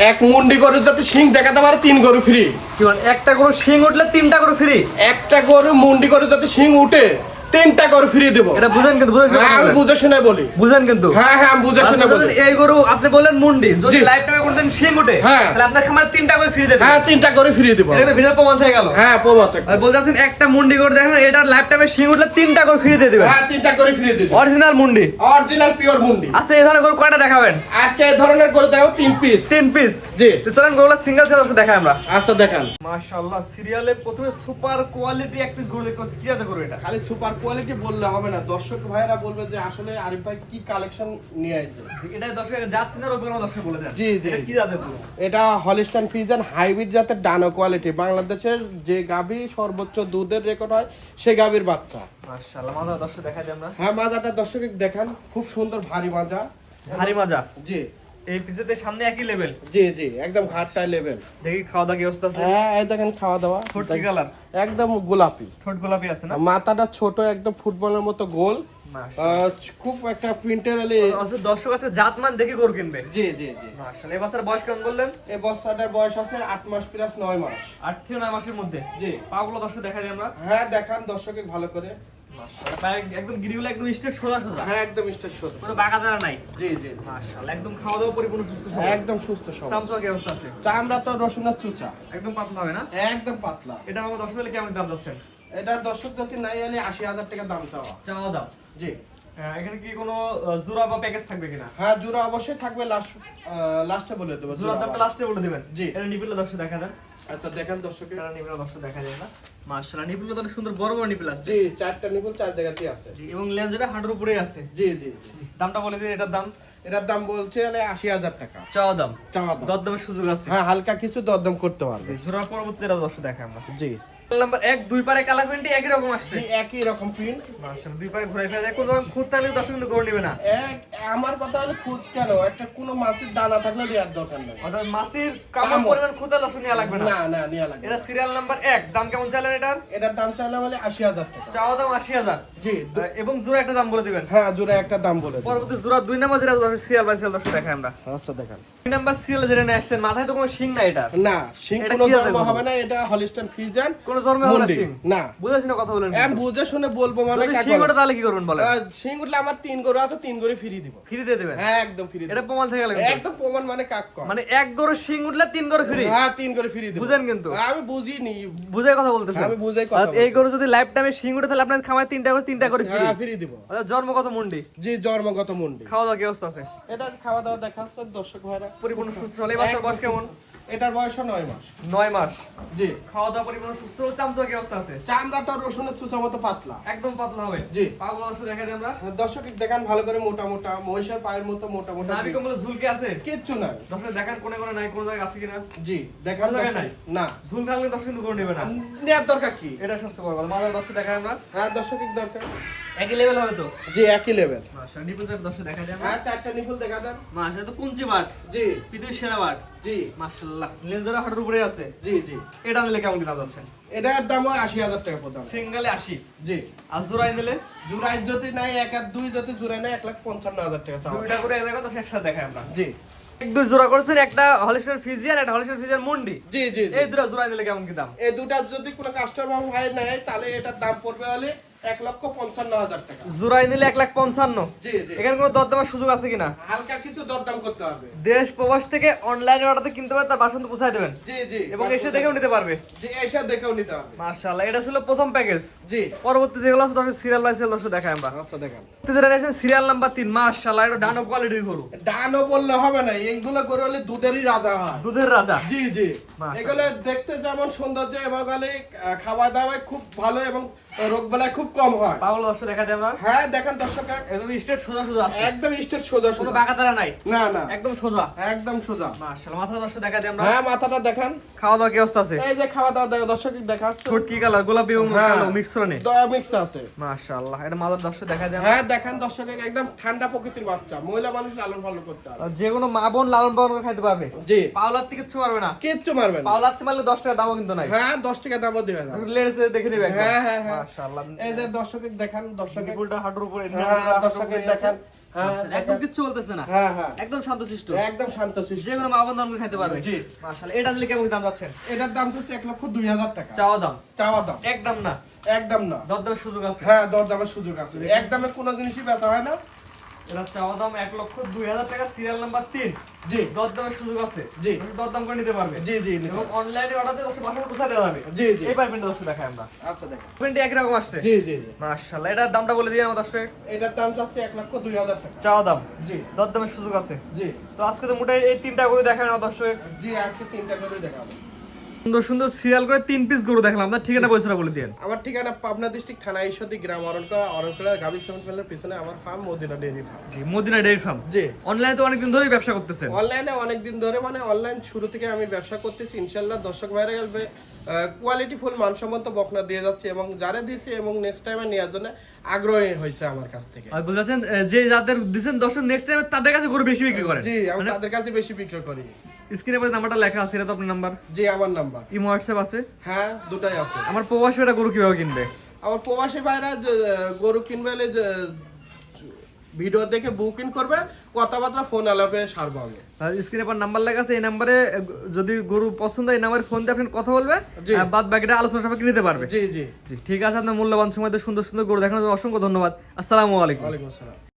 এক মুন্ডি গরু যাতে শিং দেখাতে পারে তিন গরু ফ্রি একটা গরু শিং উঠলে তিনটা গরু ফ্রি একটা গরু মুন্ডি গরু যাতে শিং উঠে তিনটা গরু ফ্রি দেবো। এটা বুঝেন কিন্তু বুঝেন হ্যাঁ আমি বুঝে শুনে বলি। বুঝেন কিন্তু। হ্যাঁ হ্যাঁ আমি বুঝে শুনে বলি। এই গরু আপনি বলেন মুন্ডি যদি লাইফ টাইমে কোনদিন শিং উঠে হ্যাঁ। তাহলে আপনার খামারে তিনটা করে ফ্রি দেবে। হ্যাঁ তিনটা গরু ফ্রি দেবো। এটা ভিডিও প্রমাণ হয়ে গেল। হ্যাঁ প্রমাণ। আর বলতেছেন একটা মুন্ডি করে দেখেন এটার লাইফ টাইমে শিং উঠলে তিনটা করে ফ্রি দিয়ে দিবেন হ্যাঁ তিনটা গরু ফ্রি দিবো। অরিজিনাল মুন্ডি। অরিজিনাল পিওর মুন্ডি। আচ্ছা এই ধরনের গরু কয়টা দেখাবেন? আজকে এই ধরনের গরু দেখাবো তিন পিস তিন পিস জি। তো চলেন গরুগুলো সিঙ্গেল সেল দেখাই আমরা। আচ্ছা দেখান। মাশাআল্লাহ সিরিয়ালে প্রথমে সুপার কোয়ালিটি এক পিস গরু দেখতে পাচ্ছি। কি জাতের গরু এটা? খালি সুপার কোয়ালিটি বললে হবে না। দর্শক ভাইরা বলবে যে আসলে আরিফ ভাই কি কালেকশন নিয়ে আসছে এটা দর্শক যাচ্ছে না রবিবার দর্শক বলে দেন। জি, জি। এটা কি গরু? এটা হলিস্টান ফিজান হাইব্রিড জাতের ডানো কোয়ালিটি বাংলাদেশের যে গাভী সর্বোচ্চ দুধের রেকর্ড হয় সে গাভীর বাচ্চা। মাশাআল্লাহ মাজা দর্শক দেখা যায় আমরা। হ্যাঁ মাজাটা দর্শক দেখান। খুব সুন্দর ভারী মাজা। ভারী মাজা। জি। এই পিসেতে সামনে একই লেভেল জি জি একদম ঘাটটায় লেভেল দেখি খাওয়া দাওয়া কি অবস্থা আছে? হ্যাঁ এই দেখেন খাওয়া দাওয়া ঠোঁট কি কালার একদম গোলাপি। ঠোঁট গোলাপি আছে না? মাথাটা ছোট একদম ফুটবলের মতো গোল। খুব একটা প্রিন্টের দর্শক আছে জাতমান দেখে গরু কিনবে। জি জি জি। মাশাআল্লাহ এই বাচ্চার বয়স কেমন বললেন? এই বস্তাটার বয়স আছে আট মাস প্লাস নয় মাস। আট থেকে নয় মাসের মধ্যে? জি। পাগুলো দর্শক দেখা যায় আমরা। হ্যাঁ দেখান দর্শকে ভালো করে। একদম গিরিগুলো একদম স্ট্রেট সোজা সোজা। হ্যাঁ একদম স্টেজ শোধ কোনো বাঁকা দাঁড়া নাই? জি জি মাশাআল্লাহ একদম খাওয়া দাওয়া পরিপূর্ণ সুস্থ সবল একদম সুস্থ সব চামচা কি অবস্থা আছে? চামড়া তো রসুনের চুচা। একদম পাতলা হবে না? একদম পাতলা। এটা আমার দর্শক হলে কেমন দাম যাচ্ছেন? এটা দর্শক যদি নাই আশি হাজার টাকা দাম চাওয়া। চাওয়া দাম? জি। এখানে কি কোনো জোড়া বা প্যাকেজ থাকবে কিনা? হ্যাঁ জোড়া অবশ্যই থাকবে লাস্ট লাস্টে বলে দেবো জোড়া দামটা লাস্টে বলে দিবেন? জি। এটা নিপিল দর্শক দেখা দেন। আচ্ছা দেখেন দর্শকে। এটা নিপিল দর্শক দেখা যায় না। মাশাআল্লাহ নিপিল তো সুন্দর বড় বড় নিপিল আছে। জি চারটা নিপুল চার জায়গাতেই আছে। জি, এবং লেন্সটা হাঁটুর উপরে আছে। জি জি। দামটা বলে দিন এটার দাম। এটার দাম বলছে আশি হাজার টাকা। চাওয়া দাম। চাওয়া দাম। দরদামের সুযোগ আছে। হ্যাঁ হালকা কিছু দরদাম করতে পারবে। জোড়ার পরবর্তী এটা দর্শক দেখা আমরা। জি। নাম্বার এক দুই পারে কালার প্যান্টি একই রকম আসছে। একই রকম প্রিন্ট দুই পারে ঘুরে ফেরা যায় কোনো খুদ তাহলে দর্শক কিন্তু করে নেবে না। এক আমার কথা হলো খুদ কেন? একটা কোনো মাছের দানা থাকলে দেওয়ার দরকার নাই। অর্থাৎ মাসির কামড়। পরিমাণ খুদ দর্শক নেওয়া লাগবে না। না না নেওয়া লাগবে এটা সিরিয়াল নাম্বার এক। দাম কেমন চাইলেন এটার? এটার দাম চাইলাম হলে আশি হাজার টাকা। চাওয়া দাম আশি হাজার। জি এবং জোড়া একটা দাম বলে দিবেন। হ্যাঁ জোড়া একটা দাম বলে পরবর্তী জোড়া দুই নাম্বার যেটা সিরিয়াল বাই সিরিয়াল দর্শক দেখাই আমরা। আচ্ছা দেখান। দুই নাম্বার সিরিয়াল যেটা নিয়ে আসছেন মাথায় তো কোনো শিং নাই এটা না সিং এটা কোনো জন্ম হবে না এটা হলিস্টান ফিজান কোনো না মুন্ডি। শিং না। বুঝেছি না কথা বলেন। আমি বুঝে শুনে বলব মানে যদি কাকে শিং তাহলে কি করবেন বলেন? আহ, আমার তিন গরু আছে তিন গরু ফ্রি দিব। ফ্রি দিয়ে দেবেন? হ্যাঁ একদম ফ্রি এটা প্রমাণ থেকে গেল একদম প্রমাণ মানে কাক মানে এক গরু শিং তিন গরু ফ্রি হ্যাঁ তিন করে ফ্রি দিব। বুঝেন কিন্তু। আমি বুঝিনি। বুঝে কথা বলতেছেন। আমি বুঝেই কথা এই গরু যদি লাইফ টাইমে শিং তাহলে আপনার তিনটা করে তিনটা করে ফ্রি হ্যাঁ ফ্রি দিব। জন্মগত মুন্ডি। জি জন্মগত মুন্ডি। খাওয়া দাওয়া কি অবস্থা আছে? এটা খাওয়া দাওয়া দেখাচ্ছে দর্শক ভাইরা। পরিপূর্ণ সুস্থ চলে এই বাচ্চার বয়স কেমন? এটার বয়স নয় মাস। নয় মাস। জি। খাওয়া দাওয়া পরিপূর্ণ সুস্থ চামচা কি অবস্থা আছে? চামড়াটা রসুনের চুচা মতো পাতলা। একদম পাতলা হবে। জি। পাগুলো অবশ্য দেখা যায় আমরা? দর্শক দেখান ভালো করে মোটা মোটা মহিষের পায়ের মতো মোটা মোটা নাভি কম্বলে ঝুলকে আছে? কিচ্ছু নাই। দর্শক দেখান কোনে কোনে নাই কোন জায়গায় আছে কিনা? জি দেখান জায়গায় নাই? না। ঝুল থাকলে দর্শক কিন্তু করে নেবে না। নেওয়ার দরকার কি? এটা সবচেয়ে বড় কথা। মাদার দর্শক দেখায় আমরা। হ্যাঁ দর্শক দরকার। একই লেভেল হবে তো? জি একই লেভেল মাশা নিপুল চার দর্শক দেখা আমরা। হ্যাঁ চারটা নিপুল দেখা দেন মাশা তো কুঞ্চি বাট। জি। পৃথিবীর সেরা বাট। জি। মাশাআল্লাহ লেন্সারা হাটের উপরে আছে। জি জি। এটা নিলে কেমন কিনা যাচ্ছে? এটার দাম হয় আশি হাজার টাকা প্রদান সিঙ্গেলে আশি? জি। আর জোড়াই নিলে? জুরাই যদি নাই এক আর দুই যদি জুরাই নাই এক লাখ পঞ্চান্ন হাজার টাকা চাওয়া। দুইটা করে এক জায়গায় তো একসাথে দেখায় আমরা। জি। এক দুই জোড়া করছেন একটা হলিস্টার ফিজিয়ান একটা হলিস্টার ফিজিয়ান মুন্ডি। জি জি এই দুটা জোড়াই নিলে কেমন কি দাম? এই দুটা যদি কোনো কাস্টমার ভাই নেয় তাহলে এটার দাম পড়বে হলে এক লক্ষ পঞ্চান্ন হাজার টাকা। জোড়াই নিলে এক লাখ পঞ্চান্ন। জি জি। এখানে কোনো দরদামের সুযোগ আছে কিনা? হালকা কিছু দরদাম করতে হবে। দেশ প্রবাস থেকে অনলাইনে অর্ডার কিনতে পারবে তার বাসন পৌঁছায় দেবেন। জি জি। এবং এসে দেখেও নিতে পারবে। জি এসে দেখেও নিতে হবে। মার্শাল্লাহ এটা ছিল প্রথম প্যাকেজ জি। পরবর্তী যেগুলো আছে দর্শক সিরিয়াল দর্শক দেখায় আমরা। আচ্ছা দেখেন। সিরিয়াল নাম্বার তিন মার্শাল্লাহ এটা ডানো কোয়ালিটির গরু। ডানও বললে হবে না এইগুলো করে হলে দুধেরই রাজা হয়। দুধের রাজা। জি জি। এগুলো দেখতে যেমন সৌন্দর্য এবং খাওয়া দাওয়ায় খুব ভালো এবং রোগ বেলায় খুব কম হয়। পাগল দর্শক দেখা হ্যাঁ দেখেন দর্শক। একদম স্ট্রেট সোজা সোজা একদম স্টেট সোজা সোজা। বাঁকা তারা নাই। না না। একদম সোজা। একদম সোজা। মার্শাল্লাহ মাথা দর্শক দেখা আমরা। হ্যাঁ মাথাটা দেখান। খাওয়া দাওয়া কি অবস্থা আছে? এই যে খাওয়া দাওয়া দেখো দর্শক দেখাচ্ছে কালার গোলাপি এবং হ্যাঁ। কালো দয়া মিক্স আছে। মাশাআল্লাহ এটা মাদার দর্শক দেখা হ্যাঁ দেখেন দর্শক একদম ঠান্ডা প্রকৃতির বাচ্চা। মহিলা মানুষ লালন পালন করতে আর যে কোনো মা বোন লালন পালন করে খাইতে পারবে। জি। পাওলার থেকে কিচ্ছু মারবে না। কিচ্ছু মারবে না। পাওলার থেকে মারলে দশ টাকা দামও কিন্তু নাই। হ্যাঁ দশ টাকা দামও দিবে না। লেডেসে দেখে নিবে হ্যাঁ, হ্যাঁ, হ্যাঁ। মাশাআল্লাহ। এই যে দর্শক দেখান দর্শক নিপুলটা হাঁটুর উপরে হ্যাঁ দেখেন। হ্যাঁ একদম কিচ্ছু বলতেছে না। হ্যাঁ হ্যাঁ। একদম শান্তশিষ্ট। একদম শান্ত যে কোনো মা বোন দাম করে পারবে। জি। মাশাআল্লাহ এটা নিলে কেমন দাম যাচ্ছেন এটার দাম হচ্ছে এক লক্ষ দুই হাজার টাকা। চাওয়া দাম? চাওয়া দাম। একদম না। একদম না। দরদামের সুযোগ আছে। হ্যাঁ দর দামের সুযোগ আছে। এক দামে কোনো জিনিসই বেচা হয় না। এটা চাওয়া দাম এক লক্ষ দুই হাজার টাকা সিরিয়াল নাম্বার তিন। জি। দরদামের সুযোগ আছে। জি। দরদাম করে নিতে পারবে। জি জি এবং অনলাইনে অর্ডার দিয়ে বাসায় পৌঁছা দেওয়া যাবে। জি জি। এই পারবেন দর্শক দেখাই আমরা। আচ্ছা দেখেন পেন্টি একই রকম আসছে। জি জি জি। মাশাআল্লাহ এটার দামটা বলে দিয়ে আমার দর্শক। এটার দাম চাচ্ছে এক লক্ষ দুই হাজার টাকা। চাওয়া দাম। জি। দরদামের সুযোগ আছে। জি। তো আজকে তো মোটাই এই তিনটা করে দেখাবেন আমার দর্শক। জি আজকে তিনটা করে দেখাবো। সুন্দর সুন্দর সিরিয়াল করে তিন পিস গরু দেখলাম। আপনার ঠিকানা পয়সাটা বলে দিন আমার ঠিকানা পাবনা ডিস্ট্রিক্ট থানা ঈশ্বরদী গ্রাম অরণকলা অরণকলা গাভী সেভেন মেলের পিছনে আমার farm Madina farm G Madina farm G. অনলাইনে তো অনেকদিন ধরেই ব্যবসা করতেছেন। অনলাইনে অনেক দিন ধরে মানে অনলাইন শুরু থেকে আমি ব্যবসা করতেছি ইনশাল্লাহ দর্শক ভাইরা গেলবে কোয়ালিটি ফুল মানসম্মত বকনা দিয়ে যাচ্ছে এবং যারা দিয়েছি এবং নেক্সট টাইমে নেওয়ার জন্য আগ্রহী হয়েছে আমার কাছ থেকে। আর বলতেছেন যে যাদের দিচ্ছেন দর্শক নেক্সট টাইম তাদের কাছে গরু বেশি বিক্রি করেন। জি আমি তাদের কাছে বেশি বিক্রি করি। স্ক্রিনে পরে নাম্বারটা লেখা আছে এটা তো আপনার নাম্বার? জি আমার নাম্বার। ইমো হোয়াটসঅ্যাপ আছে? হ্যাঁ দুটাই আছে। আমার প্রবাসী এটা গরু কীভাবে কিনবে? আমার প্রবাসী ভাইরা গরু কিনবে ভিডিও দেখে বুকিং করবে কথাবার্তা ফোন আলাপে সারবো আমি। স্ক্রিনে পর নাম্বার লেখা আছে এই নাম্বারে যদি গরু পছন্দ এই নাম্বারে ফোন দিয়ে আপনি কথা বলবে। বাদ বাকিটা আলোচনা সাপেক্ষে নিতে পারবে। জি জি। ঠিক আছে আপনার মূল্যবান সময় সুন্দর সুন্দর গরু দেখানোর জন্য অসংখ্য ধন্যবাদ। আসসালামু আলাইকুম। ওয়ালাইকুম আসসালাম।